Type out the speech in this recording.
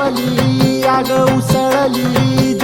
पली आग उसळली